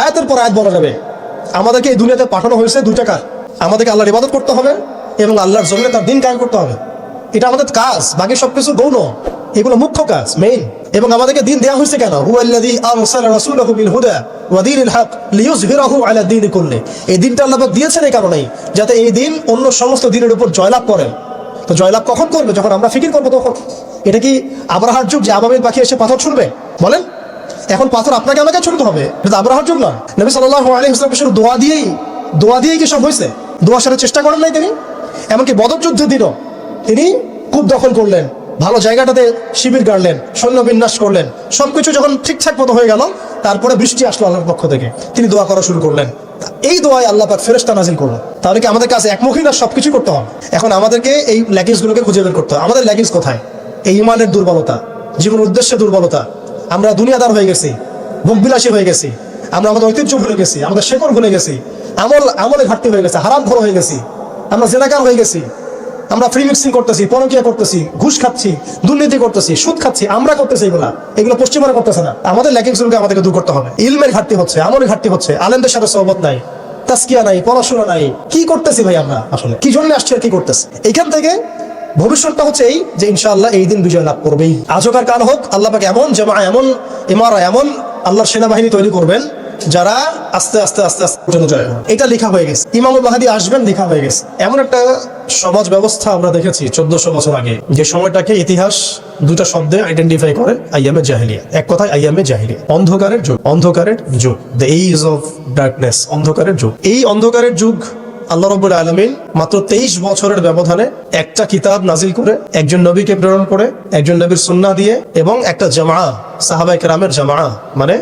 আয়াতের পর আয়াত বলা যাবে। আমাদেরকে এই দুনিয়াতে পাঠানো হয়েছে দুইটা কাজ। আমাদেরকে আল্লাহর ইবাদত করতে হবে এবং আল্লাহর জমিনে তার দিন কায়েম করতে হবে। এটা আমাদের কাজ, বাকি সবকিছু গৌণ। এগুলো মুখ্য কাজ মেইন এবং আমাদেরকে দিন দেওয়া হয়েছে কেন? হুয়াল্লাযী আরসালা রাসূলাহু বিল হুদা ওয়া দীনিল হক লিইয়ুযহিরাহু আলা দীনি কুল্লি। এই দিনটা আল্লাহ দিয়েছেন এই কারণেই, যাতে এই দিন অন্য সমস্ত দিনের উপর জয়লাভ করে তো জয়লাভ কখন করবে? যখন আমরা ফিকির করব তখন। এটা কি আবরাহার যুগ যে আবাবিল পাখি এসে পাথর ছুড়বে? বলেন। এখন পাথর আপনাকে আমাকে ছুড়তে হবে। এটা তো আবরাহার যুগ না। নবী ওয়াসাল্লাম শুধু দোয়া দিয়েই দোয়া দিয়েই কি সব হয়েছে? দোয়া সারা চেষ্টা করেন নাই তিনি? এমনকি বদর যুদ্ধের দিনও তিনি কূপ দখল করলেন, ভালো জায়গাটাতে শিবির গাড়লেন, সৈন্য বিন্যাস করলেন, সবকিছু যখন ঠিকঠাক মতো হয়ে গেল, তারপরে বৃষ্টি আসলো আল্লাহর পক্ষ থেকে। তিনি দোয়া করা শুরু করলেন। এই দোয়ায় আল্লাহ পাক ফেরেশতা নাজিল করল তাহলে কি আমাদের কাছে একমুখী না সবকিছু করতে হবে? এখন আমাদেরকে এই ল্যাগেজগুলোকে খুঁজে বের করতে হবে। আমাদের ল্যাগেজ কোথায়? এই ইমানের দুর্বলতা, জীবন উদ্দেশ্যে দুর্বলতা, আমরা দুনিয়াদার হয়ে গেছি, ভোগবিলাসী হয়ে গেছি, আমরা আমাদের ঐতিহ্য ভুলে গেছি, আমাদের শেকড় ভুলে গেছি, আমল, আমলে ঘাটতি হয়ে গেছে, হারাম ঘর হয়ে গেছি, আমরা জেনাকার হয়ে গেছি, আমরা ফ্রি মিক্সিং করতেছি, পরকিয়া করতেছি, ঘুষ খাচ্ছি, দুর্নীতি করতেছি, সুদ খাচ্ছি, আমরা করতেছি এগুলা, এগুলো পশ্চিমারা করতেছে না। আমাদের ল্যাকিংসগুলোকে আমাদেরকে দূর করতে হবে। ইলমের ঘাটতি হচ্ছে, আমলের ঘাটতি হচ্ছে, আলেমদের সাথে সহমত নাই তাস্কিয়া নাই, পড়াশোনা নাই, কি করতেছি ভাই আমরা আসলে? কি জন্য আসছি আর কি করতেছি? এইখান থেকে ভবিষ্যৎটা হচ্ছে এই যে ইনশাআল্লাহ এই দিন বিজয় লাভ করবেই। আজকার কাল হোক, আল্লাহ এমন জামা এমন ইমারা এমন আল্লাহর সেনাবাহিনী তৈরি করবেন যারা আস্তে আস্তে আস্তে আস্তে জয় এটা লেখা হয়ে গেছে। ইমামুল মাহাদি আসবেন, লেখা হয়ে গেছে। এমন একটা সমাজ ব্যবস্থা আমরা দেখেছি চোদ্দশো বছর আগে, যে সময়টাকে ইতিহাস দুটা শব্দে আইডেন্টিফাই করে, আইয়ামে জাহিলিয়া। এক কথায় আইয়ামে জাহিলিয়া। অন্ধকারের যুগ। অন্ধকারের যুগ। দ্য এইজ অফ ডার্কনেস অন্ধকারের যুগ। এই অন্ধকারের যুগ আল্লাহ রব্বুল আলমিন মাত্র তেইশ বছরের ব্যবধানে একটা কিতাব নাজিল করে, একজন নবীকে প্রেরণ করে, একজন নবীর সুন্না দিয়ে এবং একটা জামা সাহাবাই কেরামের জামা মানে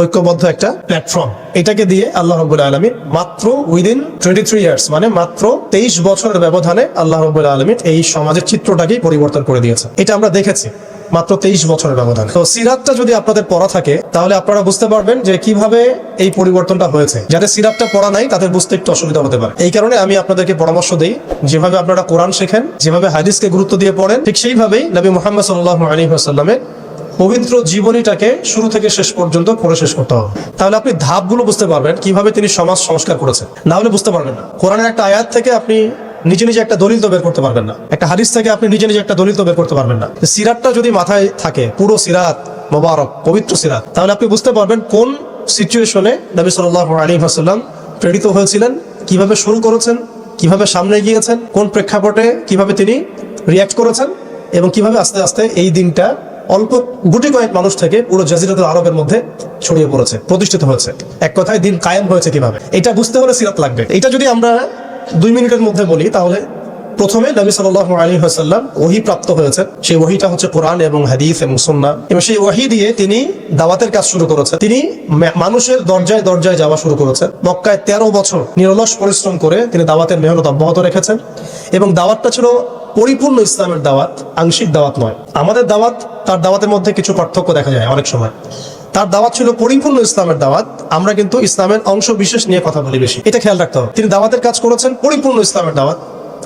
ঐক্যবদ্ধ একটা প্ল্যাটফর্ম এটাকে দিয়ে আল্লাহ রব্বুল আলমিন মাত্র উইদিন টোয়েন্টি থ্রি ইয়ার্স মানে মাত্র তেইশ বছরের ব্যবধানে আল্লাহ রব্বুল আলমিন এই সমাজের চিত্রটাকেই পরিবর্তন করে দিয়েছে এটা আমরা দেখেছি। মাত্র তেইশ বছরের ব্যবধান। তো সিরাতটা যদি আপনাদের পড়া থাকে, তাহলে আপনারা বুঝতে পারবেন যে কীভাবে এই পরিবর্তনটা হয়েছে। যাদের সিরাতটা পড়া নাই, তাদের বুঝতে একটু অসুবিধা হতে পারে। এই কারণে আমি আপনাদেরকে পরামর্শ দিই, যেভাবে আপনারা কোরআন শেখেন, যেভাবে হাদিসকে গুরুত্ব দিয়ে পড়েন, ঠিক সেইভাবেই নবী মোহাম্মদ সাল্লাহ আলী আসাল্লামের পবিত্র জীবনীটাকে শুরু থেকে শেষ পর্যন্ত পড়ে শেষ করতে হবে। তাহলে আপনি ধাপগুলো বুঝতে পারবেন কীভাবে তিনি সমাজ সংস্কার করেছেন। না হলে বুঝতে পারবেন না। কোরআনের একটা আয়াত থেকে আপনি নিজে নিজে একটা দলিল তো বের করতে পারবেন না। একটা হাদিস থেকে আপনি নিজে নিজে একটা দলিল তো বের করতে পারবেন না। সিরাতটা যদি মাথায় থাকে, পুরো সিরাত, মোবারক, পবিত্র সিরাত, তাহলে আপনি বুঝতে পারবেন কোন সিচুয়েশনে নবী সাল্লাহ আলী হাসাল্লাম প্রেরিত হয়েছিলেন, কীভাবে শুরু করেছেন, কীভাবে সামনে গিয়েছেন কোন প্রেক্ষাপটে কীভাবে তিনি রিয়াক্ট করেছেন এবং কীভাবে আস্তে আস্তে এই দিনটা অল্প গুটি কয়েক মানুষ থেকে পুরো জাজিরাতুল আরবের মধ্যে ছড়িয়ে পড়েছে, প্রতিষ্ঠিত হয়েছে। এক কথায় দিন কায়েম হয়েছে কীভাবে? এটা বুঝতে হলে সিরাত লাগবে। এটা যদি আমরা দুই মিনিটের মধ্যে বলি, তাহলে প্রথমে নবী সাল্লাহ আলী হাসাল্লাম ওহি প্রাপ্ত হয়েছেন। সেই ওহিটা হচ্ছে কোরআন এবং হাদিস এবং সুন্না এবং সেই ওহি দিয়ে তিনি দাওয়াতের কাজ শুরু করেছেন। তিনি মানুষের দরজায় দরজায় যাওয়া শুরু করেছেন। মক্কায় তেরো বছর নিরলস পরিশ্রম করে তিনি দাওয়াতের মেহনত অব্যাহত রেখেছেন। এবং দাওয়াতটা ছিল পরিপূর্ণ ইসলামের দাওয়াত, আংশিক দাওয়াত নয়। আমাদের দাওয়াত, তার দাওয়াতের মধ্যে কিছু পার্থক্য দেখা যায় অনেক সময়। তার দাওয়াত ছিল পরিপূর্ণ ইসলামের দাওয়াত। আমরা কিন্তু ইসলামের অংশ বিশেষ নিয়ে কথা বলি বেশি। এটা খেয়াল রাখতে হবে। তিনি দাওয়াতের কাজ করেছেন পরিপূর্ণ ইসলামের দাওয়াত।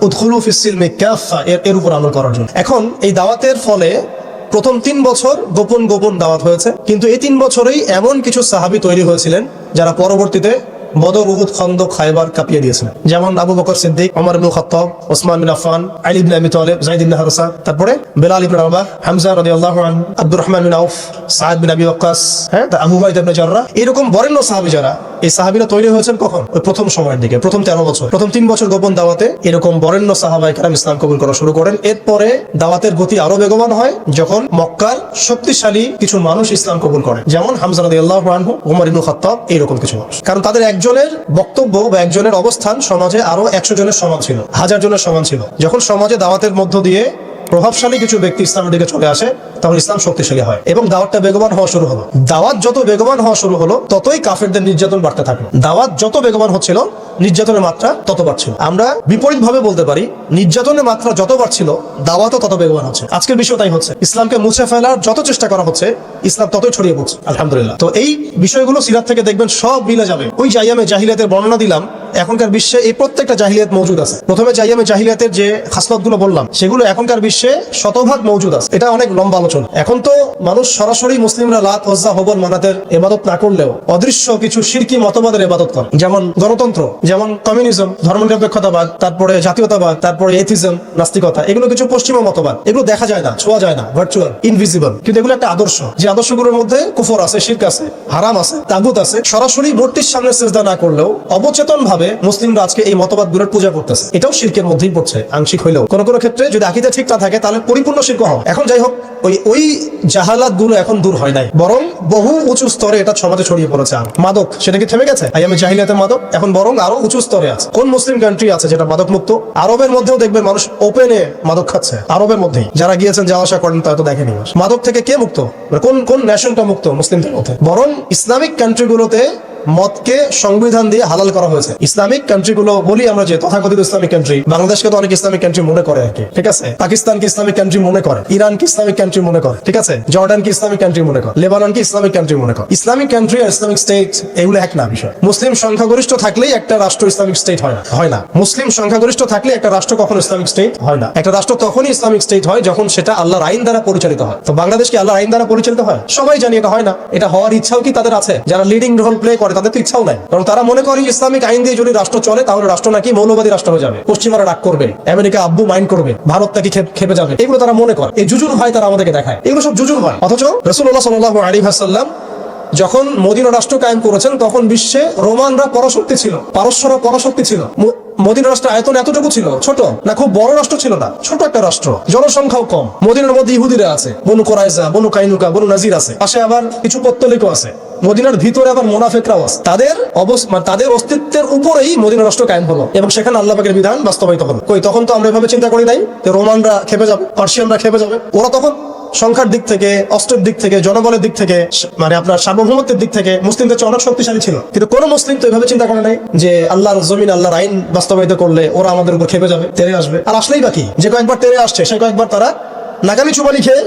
উদ্খুলু ফিসিলমে কাফা এর এর উপর আমল করার জন্য। এখন এই দাওয়াতের ফলে প্রথম তিন বছর গোপন গোপন দাওয়াত হয়েছে। কিন্তু এই তিন বছরেই এমন কিছু সাহাবি তৈরি হয়েছিলেন যারা পরবর্তীতে বদর উহুদ খন্দ খাইবার কাঁপিয়ে দিয়েছিলেন। যেমন আবু বকর সিদ্দিক, ওমর ইবনে খাত্তাব, ওসমান বিন আফফান, আলী ইবনে আবি তালিব ইবনে হারসা, তারপরে বেলাল ইবনে রাবাহ, হামজা রাদিয়াল্লাহু আনহু আব্দুর রহমান বিন আউফ সাদ বিন আবি ওয়াক্কাস হ্যাঁ আবু বাইদ ইবনে জাররাহ, এরকম বরেণ্য সাহাবী যারা, এই সাহাবীরা তৈরি হয়েছেন কখন? ওই প্রথম সময়ের দিকে, প্রথম তেরো বছর। প্রথম তিন বছর গোপন দাওয়াতে এরকম বরেণ্য সাহাবাই কারাম ইসলাম কবুল করা শুরু করেন। এরপরে দাওয়াতের গতি আরও বেগবান হয়, যখন মক্কার শক্তিশালী কিছু মানুষ ইসলাম কবুল করে। যেমন হামজা রাদিয়াল্লাহু আনহু, ওমর ইবনে খাত্তাব, এরকম কিছু মানুষ। কারণ তাদের একজনের বক্তব্য বা একজনের অবস্থান সমাজে আরও একশো জনের সমান ছিল, হাজার জনের সমান ছিল। যখন সমাজে দাওয়াতের মধ্য দিয়ে প্রভাবশালী কিছু ব্যক্তি ইসলামের দিকে চলে আসে তখন ইসলাম শক্তিশালী হয় এবং দাওয়াতটা বেগবান হওয়া শুরু হলো। দাওয়াত যত বেগবান হওয়া শুরু হলো, ততই কাফেরদের নির্যাতন বাড়তে থাকল। দাওয়াত যত বেগবান হচ্ছিল, নির্যাতনের মাত্রা তত বাড়ছিল। আমরা বিপরীত ভাবে বলতে পারি, নির্যাতনের মাত্রা যত বাড়ছিল, দাওয়াতও তত বেগবান হচ্ছে। আজকের বিষয় তাই হচ্ছে, ইসলামকে মুছে ফেলার যত চেষ্টা করা হচ্ছে, ইসলাম ততই ছড়িয়ে পড়ছে, আলহামদুলিল্লাহ। তো এই বিষয়গুলো সিরাত থেকে দেখবেন সব মিলে যাবে। ওই জাইয়ামে জাহিলাতের বর্ণনা দিলাম, এখনকার বিশ্বে এই প্রত্যেকটা জাহিলিয়াত মজুদ আছে। প্রথমে যাই আমি জাহিলিয়াতের যে খাসলতগুলো বললাম, সেগুলো এখনকার বিশ্বে শতভাগ মজুদ আছে। এটা অনেক লম্বা আলোচনা এখন তো মানুষ সরাসরি মুসলিমরা লাত হজ্জা হবল মানাতের এবাদত না করলেও অদৃশ্য কিছু শিরকি মতবাদের এবাদত করে। যেমন গণতন্ত্র, যেমন কমিউনিজম, ধর্মনিরপেক্ষতাবাদ, তারপরে জাতীয়তাবাদ, তারপরে এথিজম নাস্তিকতা, এগুলো কিছু পশ্চিমা মতবাদ। এগুলো দেখা যায় না, ছোঁয়া যায় না ভার্চুয়াল ইনভিজিবল কিন্তু এগুলো একটা আদর্শ। যে আদর্শগুলোর মধ্যে কুফর আছে, শির্ক আছে, হারাম আছে, তাগুত আছে, সরাসরি মূর্তির সামনে চেষ্টা না করলেও অবচেতন ভাবে মুসলিমরা আজকে এই মতবাদগুলোর পূজা করতেছে। এটাও শির্কের মধ্যেই পড়ছে, আংশিক হইলেও। কোন কোন ক্ষেত্রে যদি আকিদা ঠিক না থাকে, তাহলে পরিপূর্ণ শির্ক হবে এখন যাই হোক, ওই ওই জাহালাতগুলো এখন দূর হয় নাই। বরং বহু উঁচু স্তরে এটা সমাজে ছড়িয়ে পড়েছে। আর মাদক, সেটা কি থেমে গেছে? আমি জাহিলিয়াতের মাদক? এখন বরং আরও উঁচু স্তরে আছে। কোন মুসলিম কান্ট্রি আছে যেটা মাদক মুক্ত আরবের মধ্যেও দেখবেন মানুষ ওপেনে মাদক খাচ্ছে। আরবের মধ্যেই। যারা গিয়েছেন যাওয়া আসা করেন, তারা তো দেখেনি মাদক থেকে কে মুক্ত? মানে কোন কোন ন্যাশনটা মুক্ত? মুসলিমদের মধ্যে। বরং ইসলামিক কান্ট্রিগুলোতে মদকে সংবিধান দিয়ে হালাল করা হয়েছে। ইসলামিক কান্ট্রিগুলো বলি আমরা যে তথাকথিত ইসলামিক কান্ট্রি বাংলাদেশকে তো অনেক ইসলামিক কান্ট্রি মনে করে আর কি, ঠিক আছে? পাকিস্তানকে ইসলামিক কান্ট্রি মনে করে, ইরানকে ইসলামিক কান্ট্রি মনে করে, ঠিক আছে? জর্ডানকে ইসলামিক কান্ট্রি মনে করে, লেবাননকে ইসলামিক কান্ট্রি মনে করে। ইসলামিক কান্ট্রি আর ইসলামিক স্টেট এগুলো এক না বিষয়। মুসলিম সংখ্যাগরিষ্ঠ থাকলেই একটা রাষ্ট্র ইসলামিক স্টেট হয় না হয় না। মুসলিম সংখ্যাগরিষ্ঠ থাকলে একটা রাষ্ট্র কখনো ইসলামিক স্টেট হয় না। একটা রাষ্ট্র তখনই ইসলামিক স্টেট হয় যখন সেটা আল্লাহর আইন দ্বারা পরিচালিত হয়। তো বাংলাদেশ কি আল্লাহর আইন দ্বারা পরিচালিত হয়? সবাই জানি এটা হয় না। এটা হওয়ার ইচ্ছাও কি তাদের আছে? যারা লিডিং রোল প্লে করে তাদের তো ইচ্ছাও নাই। কারণ তারা মনে করে ইসলামিক আইন দিয়ে যদি রাষ্ট্র চলে, তাহলে রাষ্ট্র নাকি মৌলবাদী রাষ্ট্র হয়ে যাবে। পশ্চিমারা রাগ করবে, আমেরিকা আব্বু মাইন্ড করবে, ভারত নাকি খেপে যাবে। এগুলো তারা মনে করে। এই জুজুর ভয় তারা আমাদেরকে দেখায়। এগুলো সব জুজুর ভয়। অথচ রসুল্লাহ সাল্লাহ আলী হাসাল্লাম যখন মদিনা রাষ্ট্র কায়েম করেছেন, তখন বিশ্বে রোমানরা পরাশক্তি ছিল, পারস্যরা পরাশক্তি ছিল। মদিনা রাষ্ট্র আয়তন এতটুকু ছিল, ছোট না, খুব বড় রাষ্ট্র ছিল না, ছোট একটা রাষ্ট্র। জনসংখ্যাও কম। মদিনার মধ্যে ইহুদিরা আছে, বনু কোরাইজা বনু কাইনুকা, বনু নাজির আছে। পাশে আবার কিছু পত্তলিকও আছে। মদিনার ভিতরে আবার মোনাফেকরাও আছে তাদের অবস্থা মানে তাদের অস্তিত্বের উপরেই মদিনা রাষ্ট্র কায়েম হলো এবং সেখানে আল্লাহ বিধান বাস্তবায়িত হলো। কই, তখন তো আমরা এভাবে চিন্তা করি নাই রোমানরা খেপে যাবে, পার্সিয়ানরা খেপে যাবে। ওরা তখন সংখ্যার দিক থেকে, অস্ত্রের দিক থেকে জনবলের দিক থেকে মানে আপনার সার্বভৌমত্বের দিক থেকে মুসলিমদের চেয়ে অনেক শক্তিশালী ছিল। কিন্তু কোন মুসলিম তো এভাবে চিন্তা করে নাই যে আল্লাহর জমিন, আল্লাহর আইন বাস্তবায়িত করলে ওরা আমাদের উপর খেপে যাবে, তেরে আসবে। আর আসলেই বাকি যে কয়েকবার তেরে আসছে, সে কয়েকবার তারা নাগামি চুবালি খেয়ে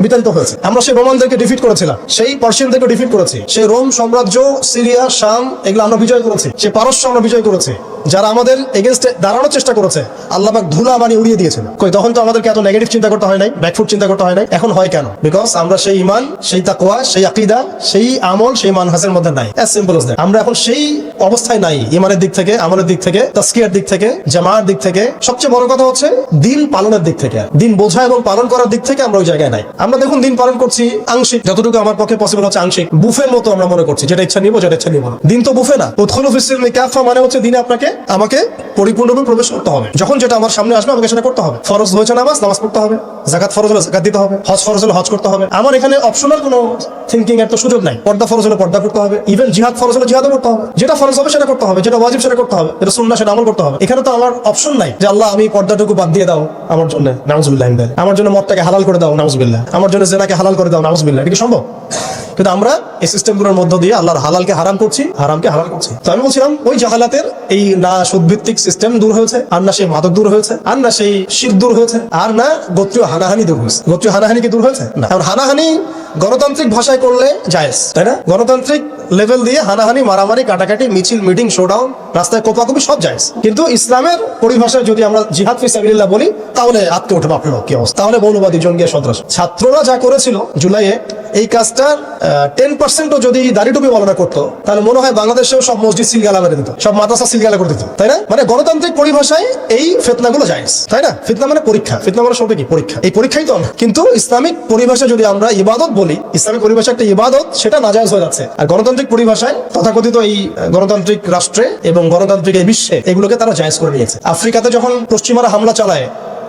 বিতাড়িত হয়েছে। আমরা সেই রোমানদেরকে ডিফিট করেছিলাম। সেই পার্সিয়ানদেরকে ডিফিট করেছি। সেই রোম সাম্রাজ্য, সিরিয়া, শাম, এগুলো আমরা বিজয় করেছি। সেই পারস্য আমরা বিজয় করেছি। যারা আমাদের এগেনস্টে দাঁড়ানোর চেষ্টা করেছে, আল্লাহ পাক ধুলা বানিয়ে উড়িয়ে দিয়েছিল কই, তখন তো আমাদেরকে এত নেগেটিভ চিন্তা করতে হয় নাই ব্যাকফুট চিন্তা করতে হয় নাই, এখন হয় কেন? বিকজ আমরা সেই ইমান সেই তাকওয়া, সেই আকিদা, সেই আমল, সেই মানহাসের মধ্যে নাই। As simple that। আমরা এখন সেই অবস্থায় নাই ইমানের দিক থেকে, আমলের দিক থেকে তাস্কিয়ার দিক থেকে জামার দিক থেকে। সবচেয়ে বড় কথা হচ্ছে দিন পালনের দিক থেকে। দিন বোঝা এবং পালন করার দিক থেকে আমরা ওই জায়গায় নাই। আমরা দেখুন দিন পালন করছি আংশিক, যতটুকু আমার পক্ষে পসিবল হচ্ছে আংশিক। বুফের মতো আমরা মনে করছি, যেটা ইচ্ছা নিবো, যেটা ইচ্ছা নিবো। দিন তো বুফে না। উৎখল কাফা মানে হচ্ছে দিনে আপনাকে আমাকে পরিপূর্ণভাবে প্রবেশ করতে হবে। যখন যেটা আমার সামনে আসবে, আমাকে সেটা করতে হবে। ফরজ হয়েছে নামাজ নামাজ পড়তে হবে। জাকাত ফরজ হলে জাকাত দিতে হবে। হজ ফরজ হলে হজ করতে হবে। আমার এখানে অপশনাল কোনো থিঙ্কিং এর তো সুযোগ নাই। পর্দা ফরজ হলে পর্দা করতে হবে। ইভেন জিহাদ ফরজ হলে জিহাদও করতে হবে। যেটা ফরজ হবে সেটা করতে হবে। যেটা ওয়াজিব সেটা করতে হবে। যেটা সুন্নাহ সেটা আমল করতে হবে। এখানে তো আমার অপশন নাই যে, আল্লাহ, আমি পর্দাটুকু বাদ দিয়ে দাও। আমার জন্য নাউজুবিল্লাহ আমার জন্য মদটাকে হালাল করে দাও, নাউজুবিল্লাহ। আমার জন্য জেনাকে হালাল করে দাও, নাউজুবিল্লাহ। এটা কি সম্ভব? কিন্তু আমরা এই সিস্টেমগুলোর মধ্য দিয়ে আল্লাহর হালালকে হারাম করছি, হারামকে হালাল করছি। তো আমি বলছিলাম, ওই জাহালাতের এই না সুদভিত্তিক সিস্টেম দূর হয়েছে, আর না সেই মাদক দূর হয়েছে, আর না সেই শির দূর হয়েছে, আর না গোত্রীয় হানাহানি দূর হয়েছে। গোত্রীয় হানাহানি কি দূর হয়েছে? না। হানাহানি গণতান্ত্রিক ভাষায় করলে জায়েজ, তাই না? গণতান্ত্রিক লেভেল দিয়ে হানাহানি, মারামারি, কাটাকাটি, মিছিল মিটিং শোডাউন রাস্তায় কোপাকুপি সব জায়েজ। কিন্তু ইসলামের পরিভাষায় যদি আমরা জিহাদ ফি সাবিলিল্লাহ বলি, তাহলে আটকে উঠে বাপরে বাপ, কি অবস্থা? তাহলে মৌলবাদী জঙ্গিয়া সন্ত্রাস। ছাত্ররা যা করেছিল, জুলাইয়ে এই কাজটার টেন পার্সেন্টও যদি দাড়ি টুপি বলনা করতো, তাহলে মনে হয় বাংলাদেশেও সব মসজিদ সিলগালা মেরে দিত, সব মাদ্রাসা সিলগালা করে দিত, তাই না? মানে গণতান্ত্রিক পরিভাষায় এই ফেতনাগুলো জায়েজ, তাই না? ফিতনা মানে পরীক্ষা, ফিতনা মানে শব্দ কি? পরীক্ষা। এই পরীক্ষাই তো কিন্তু ইসলামিক পরিভাষা যদি আমরা ইবাদত বলি, ইসলামিক পরিভাষা একটা ইবাদত, সেটা নাজায়জ হয়ে যাচ্ছে। আর গণতান্ত্রিক পরিভাষায় তথাকথিত এই গণতান্ত্রিক রাষ্ট্রে এবং গণতান্ত্রিক এই বিশ্বে এগুলোকে তারা জায়েজ করে নিয়েছে। আফ্রিকাতে যখন পশ্চিমারা হামলা চালায়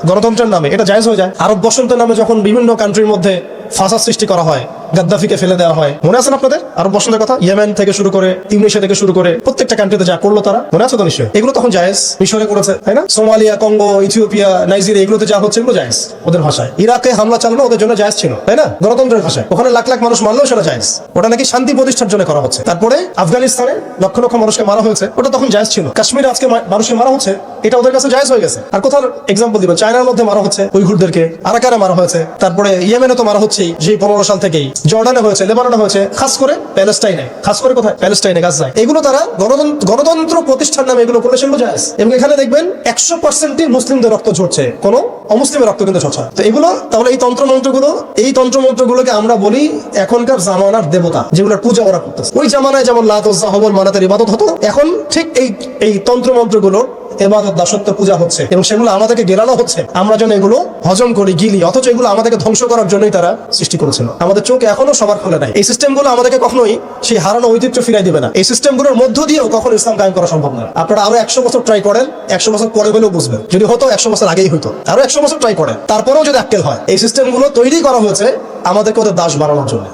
গণতন্ত্রের নামে, এটা জায়েজ হয়ে যায়। আরব বসন্তের নামে যখন বিভিন্ন কান্ট্রির মধ্যে ফাঁসার সৃষ্টি করা হয়, গাদ্দাফিকে ফেলে দেওয়া হয়। মনে আছে না আপনাদের? আরব বসন্তের কথা? ইয়েমেন থেকে শুরু করে, তিউনিশিয়া থেকে শুরু করে, প্রত্যেকটা কান্ট্রিতে যা করল তারা, মনে আছে তো নিশ্চয়ই? এগুলো তখন জায়েজ মিশরে করেছে, তাই না? সোমালিয়া, কঙ্গো, ইথিওপিয়া, নাইজেরিয়া, এগুলোতে যা হচ্ছে এগুলো জায়েজ ওদের ভাষায়। ইরাকে হামলা চালানো ওদের জন্য জায়েজ ছিল, তাই না? গণতন্ত্রের ভাষায়। ওখানে লাখ লাখ মানুষ মারলেও সেটা জায়েজ। ওটা নাকি শান্তি প্রতিষ্ঠার জন্য করা হচ্ছে। তারপরে আফগানিস্তানে লক্ষ লক্ষ মানুষকে মারা হয়েছে, ওটা তখন জায়েজ ছিল। কাশ্মীরে আজকে মানুষকে মারা হচ্ছে এটা ওদের কাছে জায়জ হয়ে গেছে। আর কোথাও এক্সাম্পল দিবেন, চায়নার মধ্যে মারা হচ্ছে উইঘুরদেরকে আরাকারে মারা হয়েছে, তারপরে ইয়েমেনে তো মারা হচ্ছেই যে পনেরো সাল থেকেই। জর্ডানে হয়েছে, লেবাননে হয়েছে, খাস করে প্যালেস্টাইনে। খাস করে কোথায়? প্যালেস্টাইনে, গাজায়। এগুলো তারা গণতন্ত্র গণতন্ত্র প্রতিষ্ঠান নামে এগুলো করলে সেগুলো জায়জ। এবং এখানে দেখবেন একশো পার্সেন্টই মুসলিমদের রক্ত ঝরছে, কোনো অমুসলিমের রক্ত কিন্তু ঝরছে তো এগুলো, তাহলে এই তন্ত্রমন্ত্রগুলো, এই তন্ত্রমন্ত্রগুলোকে আমরা বলি এখনকার জামানার দেবতা, যেগুলোর পূজা ওরা করতেছে। ওই জামানায় যেমন লাত হবল মানাতের ইবাদত হতো, এখন ঠিক এই এই তন্ত্রমন্ত্রগুলোর এবাদত দাসত্ব পূজা হচ্ছে এবং সেগুলো আমাদেরকে গেলানো হচ্ছে। আমরা যেন এগুলো হজম করি, গিলি, অথচ এগুলো আমাদেরকে ধ্বংস করার জন্যই তারা সৃষ্টি করেছিল। আমাদের চোখ এখনও সবার খোলে নাই। এই সিস্টেমগুলো আমাদেরকে কখনোই সেই হারানো ঐতিহ্য ফিরাই দিবে না। এই সিস্টেমগুলোর মধ্য দিয়েও কখনো ইসলাম কায়েম করা সম্ভব না আপনারা আরও একশো বছর ট্রাই করেন, একশো বছর পরে হলেও বুঝবেন। যদি হতো, একশো বছর আগেই হতো আরও একশো বছর ট্রাই করেন, তারপরেও যদি আক্কেল হয়, এই সিস্টেমগুলো তৈরি করা হয়েছে আমাদেরকে ওদের দাস বানানোর জন্য।